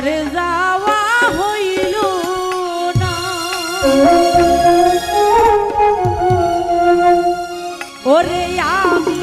আর যাওয়া হইল না। ওরে আমি